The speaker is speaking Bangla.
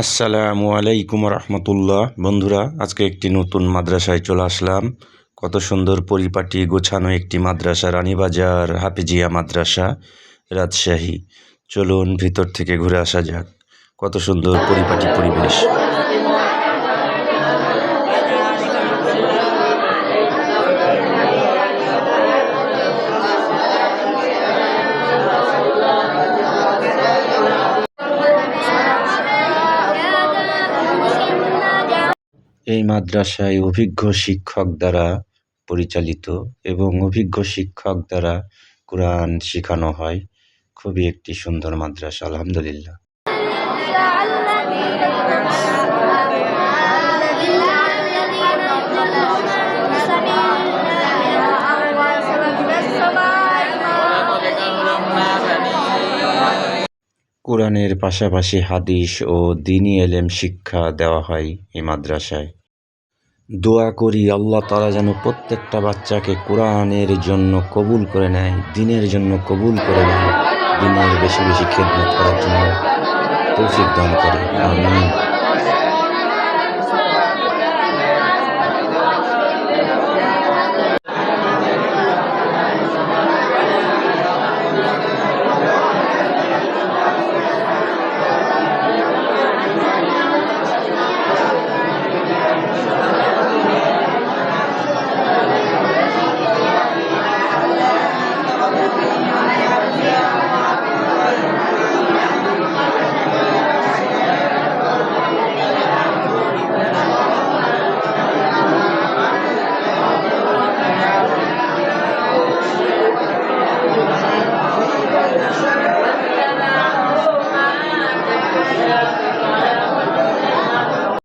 আসসালামু আলাইকুম রহমতুল্লাহ। বন্ধুরা, আজকে একটি নতুন মাদ্রাসায় চলে আসলাম। কত সুন্দর পরিপাটি গোছানো একটি মাদ্রাসা, রানীবাজার হাফিজিয়া মাদ্রাসা, রাজশাহী। চলুন ভিতর থেকে ঘুরে আসা যাক। কত সুন্দর পরিপাটি পরিবেশ। এই মাদ্রাসায় অভিজ্ঞ শিক্ষক দ্বারা পরিচালিত এবং অভিজ্ঞ শিক্ষক দ্বারা কোরআন শেখানো হয়। খুবই একটি সুন্দর মাদ্রাসা, আলহামদুলিল্লাহ। কোরআনের পাশাপাশি হাদিস ও দিনই এলেম শিক্ষা দেওয়া হয় এই মাদ্রাসায়। দোয়া করি আল্লাহ তারা যেন প্রত্যেকটা বাচ্চাকে কোরআনের জন্য কবুল করে নেয়, দিনের জন্য কবুল করে নেয়, দিনের বেশি বেশি খেদমত করার জন্য তৌফিক দান করে। আমিন।